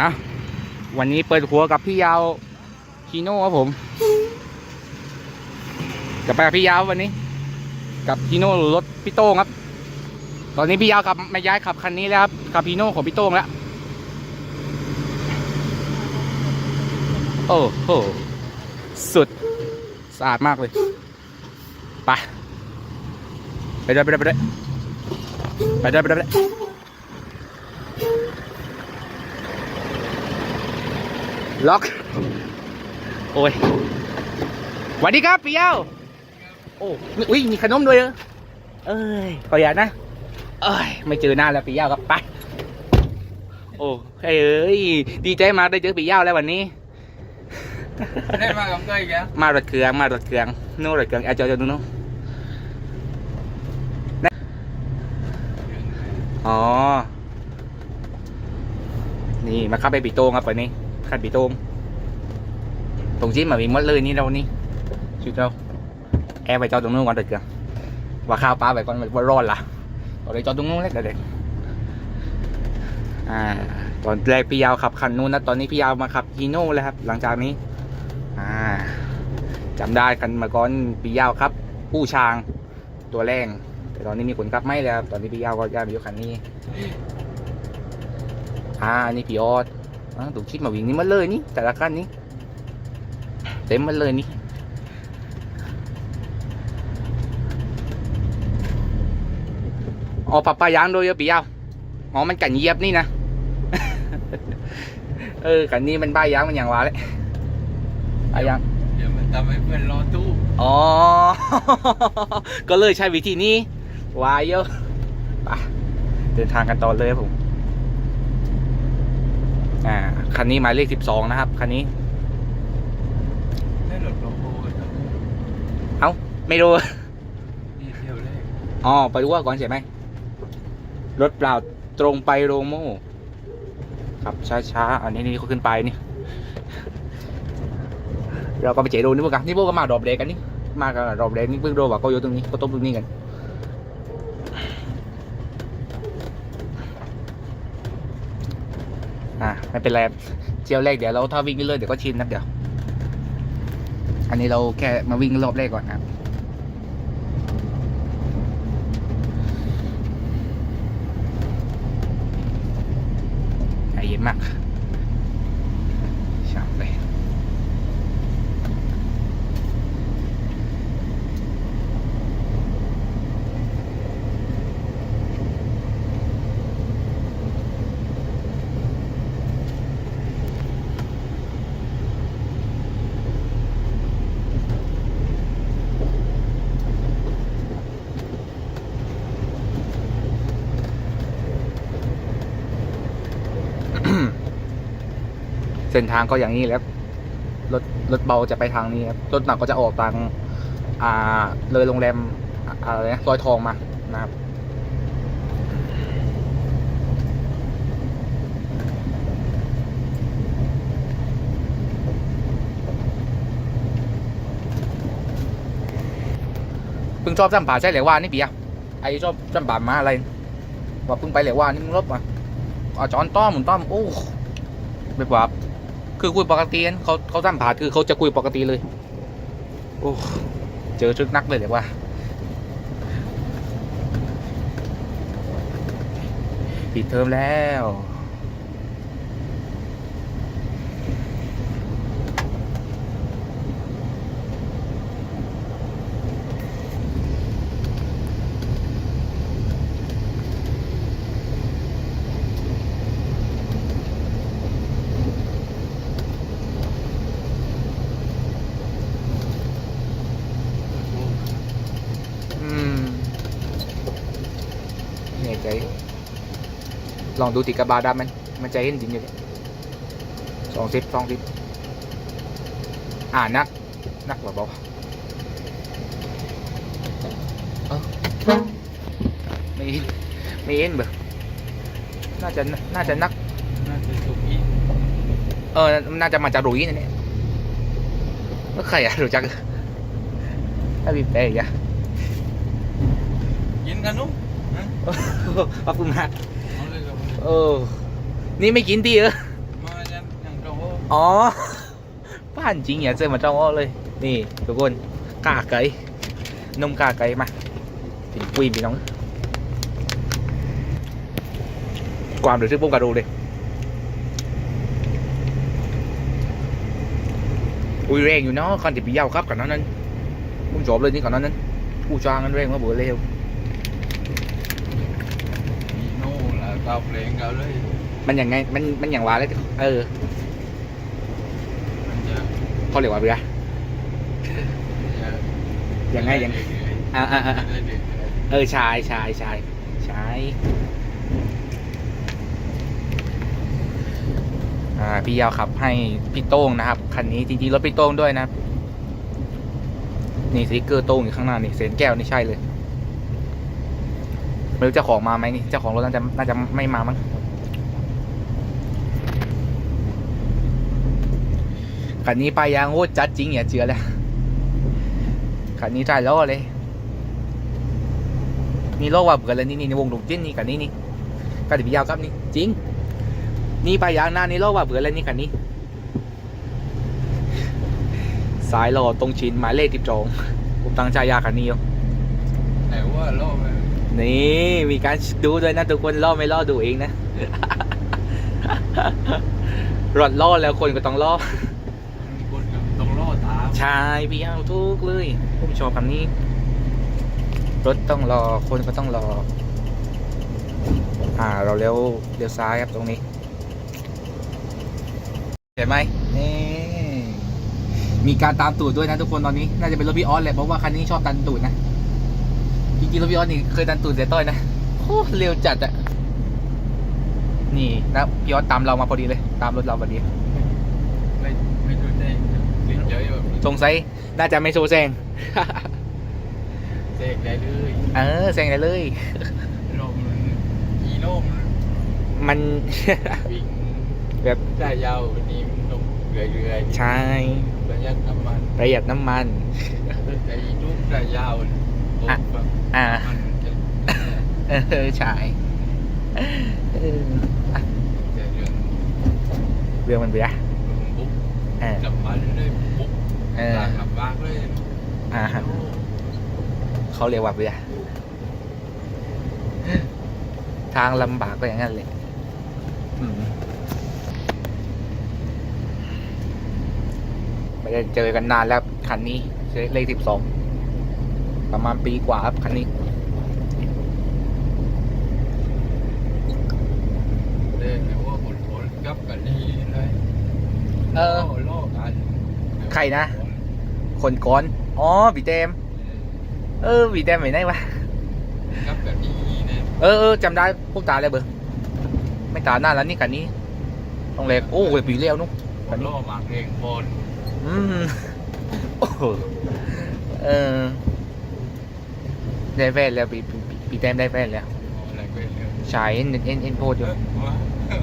อะวันนี้เปิดหัวกับพี่ยาวคีโน่ครับผม จะไปกับพี่ยาววันนี้ กับคีโน่รถพี่โต้งครับ ตอนนี้พี่ยาวขับมาย้ายขับคันนี้แล้วครับขับพีโน่ของพี่โต้งแล้วโอ้โหสุดสะอาดมากเลยไปไปด้วยไปด้วยไปด้วยไปด้วยไปด้วยไปด้วย ล็อก โอ้ยสวัสดีครับพี่เย้าโอ้อุ้ยมีขนมด้วยเหรอเอ้ยขออย่าตนะ เอ้ย ไม่เจอหน้าแล้วพี่เย้าครับไปโอ้เฮ้ยเอ้ยดีใจมากได้เจอพี่เย้าแล้ววันนี้ได้มากับเกยแกมารถเครื่องมารถเครื่องนู่นรถเครื่องเอาจอจอดูนู่นนะอ๋อ นี่มาขับไปปีโตงครับวันนี้ ขัดปีโตงตรงที่มาวิ่งมดเลยนี่เรานี่ชุดเราแอร์ไปจอดตรงนู้นก่อนเครื่องว่าข้าวปลาไปก่อนว่าร้อนละเราเลยจอดตรงนู้นเลยเด็กอ่าตอนแรกพี่ยาวขับคันนู้นนะตอนนี้พี่ยาวมาขับฮีโน่แล้วครับ หลังจากนี้ อ่าจำได้กันมาก่อนปียาวครับ ผู้ช้างตัวแรงแต่ตอนนี้มีคนกลับไม่แล้วตอนนี้ปียาวก็ย้ายมาอยู่คันนี้ อ่านี่พี่ออดอ่า ถูกชิดมาวิ่งนี่มันเลยนี่แต่ละคันนี้เต็มมันเลยนี่อ๋อปรับปลายางโดยเยอะปียาวอ๋อมันกันเหยียบนี่นะเออกันนี้มันป้ายยางมันอย่างว่าเลยป้ายยางเดี๋ยวมันทำให้เพื่อนรอตู้อ๋อก็เลยใช้วิธีนี้วายเยอะไปเดินทางกันต่อเลยครับผม อ่าคันนี้หมายเลขสิบสองนะครับคันนี้ ได้รถโลโก้กันครับเอ้าไม่รู้ นี่เที่ยวแรกอ๋อไปดูว่าก่อนใช่ไหมรถเปล่าตรงไปโรงโม่ขับช้าๆอันนี้นี่เขาขึ้นไปนี่ เราก็ไปเจอดูนี่พวกกันนี่พวกก็มาดรอบเด็กกันนี่มากับดรอบเด็กนี่เพิ่งโดนว่าเขาอยู่ตรงนี้เขาต้มตรงนี้กัน อะ ไม่เป็นไรเที่ยวแรกเดี๋ยวเราถ้าวิ่งเรื่อยๆเดี๋ยวก็ชินนะเดี๋ยว อันนี้เราแค่มาวิ่งรอบแรกก่อนนะครับใจเย็นมาก ส้นทางก็อย่างนี้แล้วรถรถเบาจะไปทางนี้ครับรถหนักก็จะออกทางอ่าเลยโรงแรมอะไรนะซอยทองมานะครับเพิ่งชอบจำป่าใช่เหลวว่านี่เปียไอชอบจำป่ามาอะไรว่าเพิ่งไปเหลวว่านี่มึงรบมาอ่าจอนต้อมหมุนต้อมโอ้แบบว่า คือคุยปกติเขาเขาสัมผัสคือเขาจะคุยปกติเลย โอ้เจอชึกนักเลยเดี๋ยวว่าปิดเทอมแล้ว เนี่ยใจ ลองดูติดกระบาดามันมันใจเห็นจริงอยู่เนี่ยสองสิบสองสิบอ่านัก นักกว่าบอกเออไม่เห็นไม่เห็นเบอน่าจะน่าจะนัก น่าจะสุกอีกเออ น่าจะมาจากหลุยนั่นเนี่ยแล้วใครอะรู้จักถ้าบีบแต่อีกอะกินขนมฮะ ขอบคุณมากเอาเลยครับเออ นี่ไม่กินดีเออไม่อ๋อบ้านจริงอย่าเจอมาจ้องอ้อเลย นี่ทุกคนกาไก่นมกาไก่มาถึงปุยพี่น้อง ความรู้สึกปุ๊บกระดูเลยอุ้ยแรงอยู่เนาะคันที่พี่ยาวครับกันนั้นนั้นผมชอบเลยนี่กันนั้นนั้นผู้จ้างนั้นแรงมาเบื่อเร็ว อีโน่ ละตาเพลงเขาเลยมันอย่างไงมันมันอย่างว่าเลยเออมันจะเขาเรียกว่าเรือจะยังไงยังอ่าอ่าอ่าได้เด็กเออชายชายชายชายอ่าพี่ยาวขับให้พี่โต้งนะครับคันนี้จริงๆรถพี่โต้งด้วยนะครับนี่สติ๊กเกอร์โต้งอยู่ข้างหน้านี่เศษแก้วนี่ใช่เลย ไม่รู้เจ้าของมาไหมนี่ เจ้าของรถน่าจะน่าจะไม่มามั้ง คันนี้ไปยางโอ้จัดจริงอย่าเชื่อเลยคันนี้ใจล้อเลย นี่โลกว่าเบื่อเลยนี่นี่ในวงลูกจิ้นนี่กับนี่นี่ก็เดี๋ยวพี่ยาวครับนี่จริง นี่ไปยางหน้านี่โลกว่าเบื่อเลยนี่กับนี่สายรอตรงชินหมายเลขติดจองผมตั้งใจยาคันนี้อยู่แต่ว่าโลกมั นนี่มีการดูด้วยนะทุกคนล่อไม่ล่อดูเองนะรถล่อแล้วคนก็ต้องล่อคนก็ต้องล่อตามใช่พี่ยาวทุกเลยผมชอบคันนี้ รถต้องรอคนก็ต้องรอ อ่า เราเลี้ยวเลี้ยวซ้ายครับตรงนี้เห็นไหมนี่มีการตามตูดด้วยนะทุกคนตอนนี้ น่าจะเป็นรถพี่ออสแหละเพราะว่าคันนี้ชอบดันตูดนะ จริงๆรถพี่ออสนี่เคยดันตูดเสียต้อยนะโคตรเร็วจัดอะนี่นะพี่ออสตามเรามาพอดีเลย ตามรถเราพอดีไม่ไม่ดูได้เล่นเยอะแบบนี้สงสัยน่าจะไม่โซแซงเสกได้เลยเออแซงได้เลยโลกมันอีโน่มันมันวิ่งแบบได้ยาววันนี้มันต้องเรื่อยๆใช่ประหยัดน้ำมันประหยัดน้ำมันแต่อีลูกได้ยาวเนี่ยโอ้อะแบบอ่ามันจะเออใช่เอออะจะเรื่องเรื่องมันไปอะบุ๊กเออกลับมาเรื่อยๆบุ๊กเออต่างกลับบ้านเลยอ่าฮะเขาเรียกว่าเรือทางลำบากก็อย่างนั้นเลยอืมไม่ได้เจอกันนานแล้วคันนี้เลขสิบสอง ประมาณปีกว่าครับคันนี้เล่นแต่ว่าผลผลกลับกันนี่เลยเออโลกกันใครนะ คนก้อน อ๋อบีเต็มเออบีเต็มไปไหนวะกลับกันนี่เนี่ยเออเออจำได้พวกตาเลยเบอร์ไม่ตาหน้าแล้วนี่กันนี้ต้องเล็กโอ้ยปีเลี้ยวนุ๊กผลโลกหมากเองบนอืมโอ้โหเออ ได้แฟนแล้วปีปีปีปีแต้มได้แฟนแล้วอะไรก็เรื่องชายเอ็นเอ็นเอ็นโพดอยู่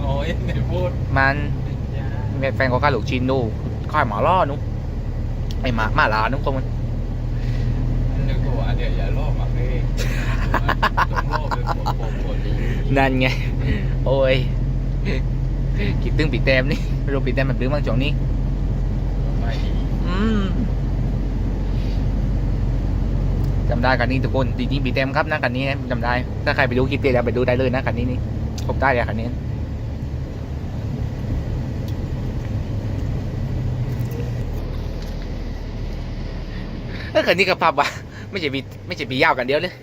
โอ้ยไหนพูดมันแฟนของข้าหลูกชินดูข้ายหมาล่อนุ๊กไอหมาหมาลานุ๊กคนมันนึกว่าเดี๋ยวอย่าโลกหมาเองต้องโลกเป็นผมผมคนนี้นั่นไงโอ้ยคิดตึงปีแต้มนี่ไม่รู้ปีแต้มมันดื้อมั้งช่วงนี้ ไม่ดี อืม จำได้กันนี้ทุกคนจริงๆปีเต็มครับนะกันนี้นะจำได้ ถ้าใครไปดูคลิปเต็มแล้วไปดูได้เลยนะกันนี้นี่ครบได้เลยกันนี้เออกันนี้ก็ปับว่ะไม่ใช่ปีไม่ใช่ปียาวกันเดียวเลย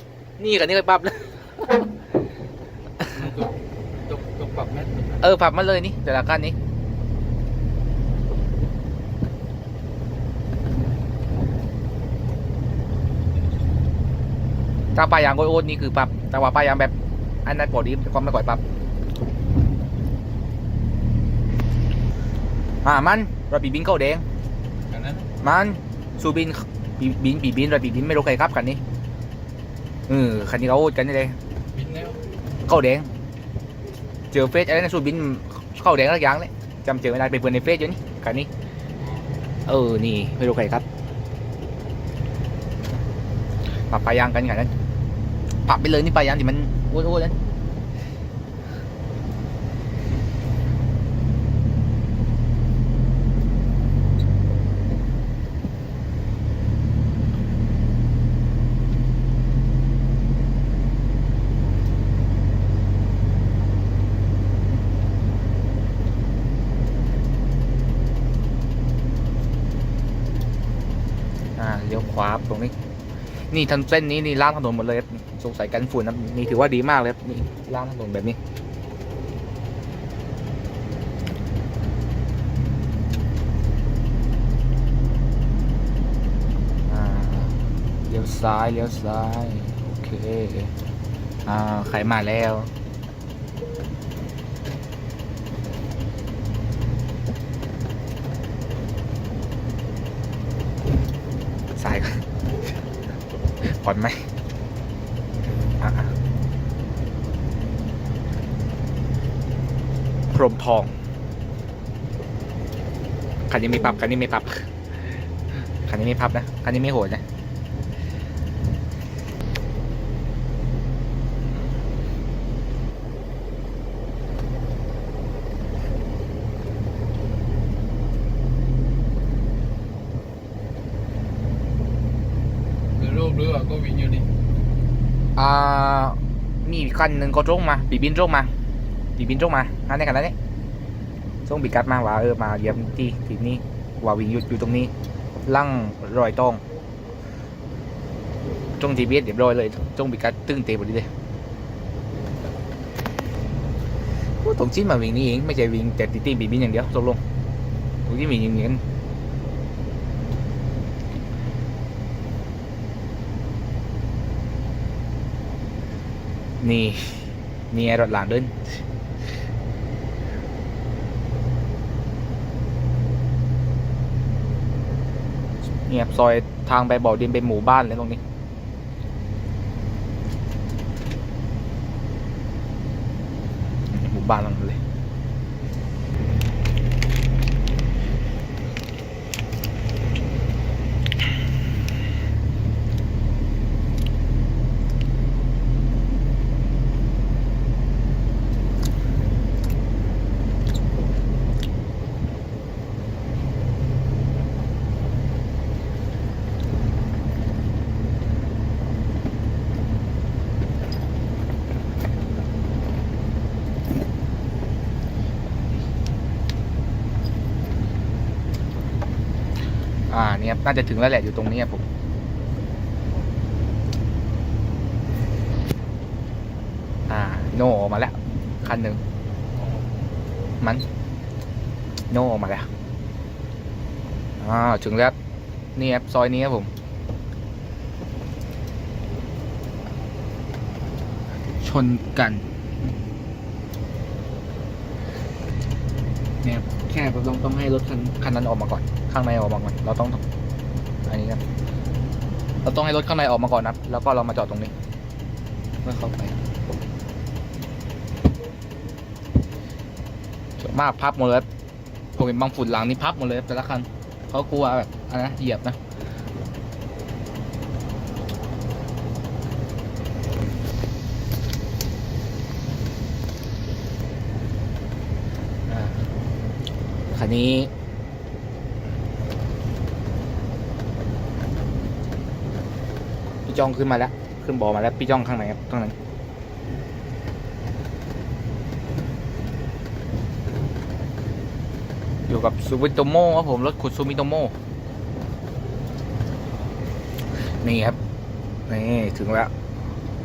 นี่กันนี้ก็ปับเลยตกตกปรับแม่เออปับมาเลยนี่แต่ละกันนี้ ถ้าปลายางโอยโอนนี่คือปับแต่ว่าปลายางแบบ อันนั้นปกติก็ไม่ก่อยปับอ่ามันรถปีบินเข้าแดงกันนั้นมันสูบินปีบินปีบินรถปีบินไม่รู้ใครครับคันนี้เออคันนี้เขาโอนกันนี่เลยบินแล้วเข้าแดงเจอเฟซอะไรนะสูบินเข้าแดงสักอย่างเลยจำเจอไม่ได้ไปเปิดในเฟซอยู่นี่คันนี้ เออนี่ไม่รู้ใครครับปรับปลายางกันกันนั้น ปรับไปเลยนี่ไปยังสิมันโอ้โหนั้นเลี้ยวขวาตรงนี้ นี่ถนนเส้นนี้นี่ล่างถนนหมดเลยสงสัยกันฝุ่นนะนี่ถือว่าดีมากเลยนี่ล่างถนนแบบนี้ เลี้ยวซ้ายเลี้ยวซ้าย โอเค อ่าใครมาแล้ว สาย ผ่ อนไหมพรมทองคันนี้ไม่ปรับคันนี้ไม่ปรับคันนี้ไม่พับนะคันนี้ไม่โหดนะ ในรูปเรือก็วิ่งอยู่นี่ อ่ามีคันหนึ่งก็ตรงมาปีบินตรงมาปีบินตรงมาอันนี้กันแล้วนี่ส่งปีกัดมาว่าเออมาเยี่ยมที่ที่นี่ว่าวิ่งหยุดอยู่ตรงนี้ ลั่งรอยตองจงจีบีเรียบร้อยเลยจงปีกัดตึ้งเตะพอดีเลยตรงชิ้นมาวิ่งนี่เองไม่ใช่วิ่งแต่ตีตีปีบินอย่างเดียวตกลงตรงที่วิ่งอย่างนี้กัน นี่นี่ไอรถหลานเดินเงียบซอยทางไปบ่อดินเป็นหมู่บ้านเลยตรงนี้หมู่บ้านตรงนั้นเลย นี่ยน่าจะถึงแล้วแหละอยู่ตรงนี้ครับผมอ่าโนออกมาแล้วคันหนึ่งมัน โนออกมาแล้วอ่าถึงแล้วนี่ครับซอยนี้ครับผมชนกันเนี่ยแค่เราต้องต้องให้รถคันคันนั้นออกมาก่อน ข้างในออกมาก่อน เราต้อง อันนี้นะเราต้องให้รถข้างในออกมาก่อนนะแล้วก็เรามาจอดตรงนี้เมื่อเข้าไปส่วนมากพับหมดเลยผมเห็นบางฝุ่นหลังนี่พับหมดเลยแต่ละคันเขากลัวแบบอะไรนะเหยียบนะคันนี้ จ้องขึ้นมาแล้วขึ้นบอมาแล้วพี่จ้องข้างไหนครับข้างไหนอยู่กับซูมิโตโมครับผมรถขุดซูมิโตโมนี่ครับนี่ถึงแล้ว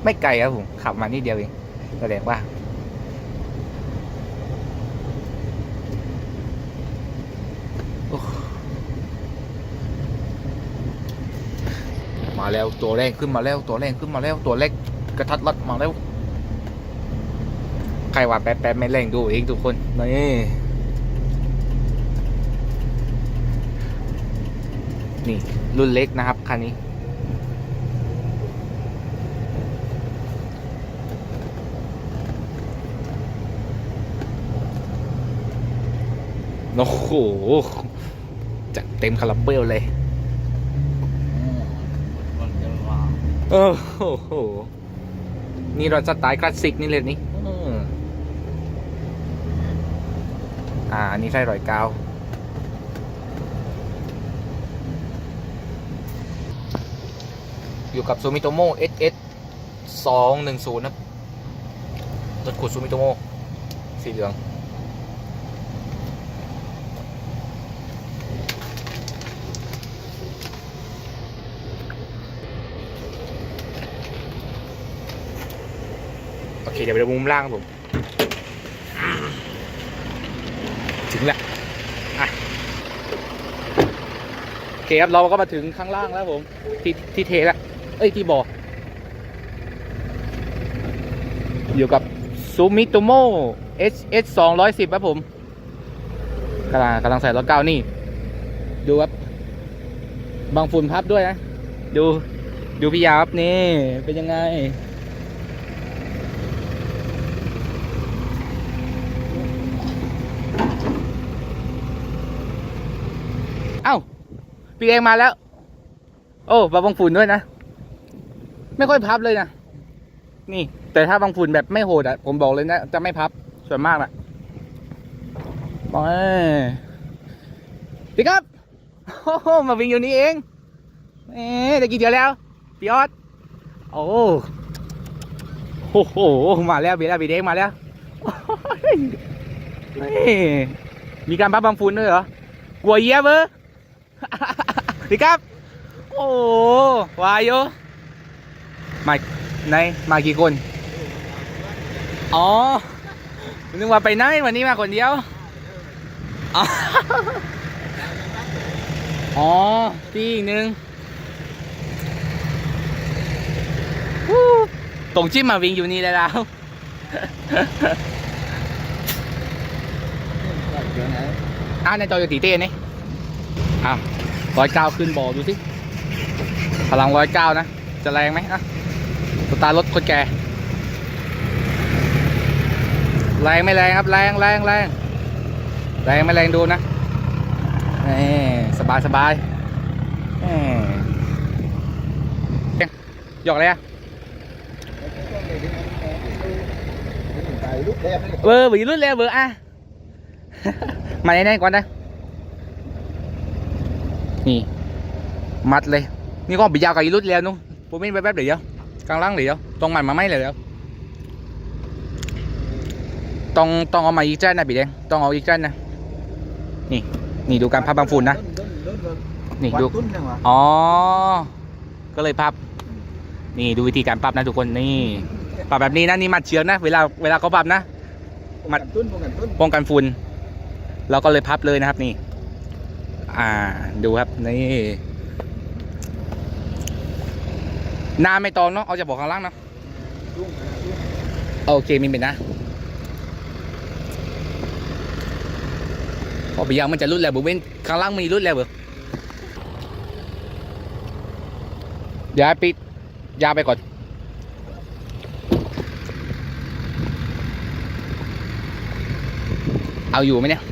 ไม่ไกลครับผมขับมานี่เดียวเองแสดงว่า โอ้มา แล้วตัวแรงขึ้นมาแล้วตัวแรงขึ้นมาแล้วตัวเล็กกระทัดรัดมาแล้ว ใครว่าแป๊บแป๊บไม่แรงดูเองทุกคนนี่นี่รุ่นเล็กนะครับคันนี้โอ้โหจัดเต็มคาราเบลเลย มันจะว่า โอ้โห นี่รถสไตล์คลาสสิกนี่เลยนี่อ่าอันนี้ใช่รอยกาวอยู่กับซูมิโตโม่ SS สองหนึ่งศูนย์นะรถขุดซูมิโตโม่สีเหลือง เดี๋ยวไปดูมุมล่างครับผม ถึงแล้วอะโอเคครับเราก็มาถึงข้างล่างแล้วผม ที่ที่เทแล้วเอ้ยที่บ่ออยู่กับซูมิโตโม H S สองร้อยสิบครับผมกำลังกำลังใส่รถเก้านี่ ดูครับ บางฝุ่นพับด้วยนะ ดูดูพี่ยาวครับนี่ เป็นยังไง เอ้า พี่เองมาแล้ว โอ้บาบางฝุ่นด้วยนะ ไม่ค่อยพับเลยนะ นี่ แต่ถ้าบางฝุ่นแบบไม่โหดอะผมบอกเลยนะ จะไม่พับ ส่วนมากอะบอยพี่ครับ โอ้โห มาวิ่งอยู่นี่เอง เอ๊ะได้กี่เดียวแล้วพี่ออสโอ้โหโห มาแล้วบีแล้วบีเด้งมาแล้วมีการพับบางฝุ่นด้วยเหรอ กลัวเยียมเออ พี่ครับ โอ้วายโยมาไหนมากี่คน อ๋อนึกว่าไปไหนวันนี้มาคนเดียว อ๋อที่อีกหนึ่งตรงจิ้มมาวิ่งอยู่นี่แล้วอ่าในจออยู่ตีเต้นี่ อ้าวร้อยเก้าขึ้นบ่อดูสิพลังร้อยเก้านะ จะแรงไหมอะสตาร์รถคนแก่แรงไม่แรงครับแรงแรงแรงแรงไม่แรงดูนะนี่สบายสบายนี่หยอกอะไรอะเบอร์ bị lút leo bờ a mày đây con đây นี่ มัดเลย นี่ก็ bị dao cày lút leo luôn bố mình bếp đi không căng lăng đi không ตรงมันมาไม่เลยแล้วต้องต้องเอามาอีกแจ้นนะบีแดงต้องเอาอีกแจ้นนะนี่นี่ดูการพับบางฝุ่นนะนี่ดูอ๋อ ก็เลยพับ นี่ดูวิธีการปรับนะทุกคนนี่ปรับแบบนี้นะนี่มัดเชือกนะ เวลาเวลาเขาปรับนะมัดตุ้นป้องกันตุ้นป้องกันฝุ่นเราก็เลยพับเลยนะครับนี่ อ่า ดูครับ นี่หน้าไม่ตรงเนาะ เอาจะบอกข้างล่างเนาะโอเค มีเป็นนะพอไปยังมันจะรุดแล้วบุเว้นข้างล่างมีรุดแล้วเบอเดี๋ยวปิดยาไปก่อนเอาอยู่ไหมเนี่ย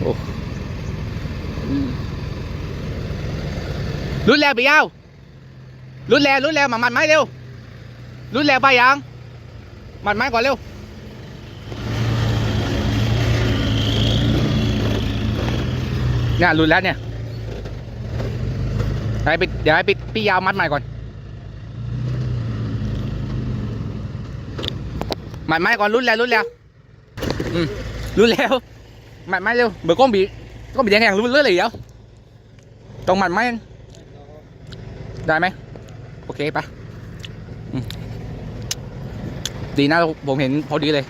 โอ้รุดแล้วไปยาวรุดแล้วรุดแล้วมามัดไม้เร็วรุดแล้วไปยังมัดไม้ก่อนเร็วเนี่ยรุดแล้วเนี่ยให้ปิดเดี๋ยวให้ปิดพี่ยาวมัดใหม่ก่อนมัดไม้ก่อนรุดแล้วรุดแล้วอืมรุดแล้ว มัดไม้เร็วเบอร์ก้มบีก้มบีแดงแข็งรุดเรื่อเลยเดี๋ยวตรงมัดไม้ได้ไหมโอเคปะดีนะผมเห็นพอดีเลย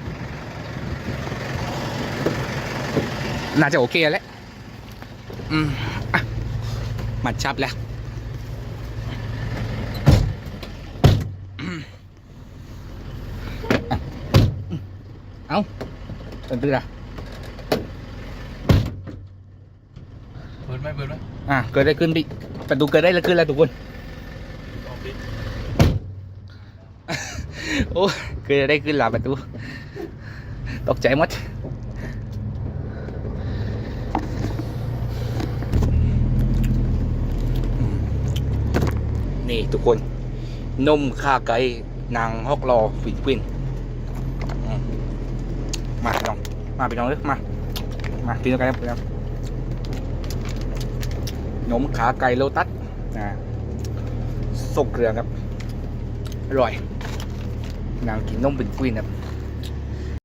น่าจะโอเคแล้วอืมอะมัดชับแล้วอืมอะเอาตื่นตื่นอะ เปิดไหมอะเกิดได้ขึ้นพี่ประตูเกิดได้ขึ้นแล้วทุกคนลองปิดโอ้เกิดได้ขึ้นหลับประตูตกใจหมดนี่ทุกคนนมข้าไก่นางฮอกรอฟินกวินอืมมาพี่น้อง มาพี่น้องเลยมา มากินกันครับพี่ น้องนมขาไก่โลตัสนะส่งเครื่องครับ อร่อยนางกินนมเป็นกวินครับ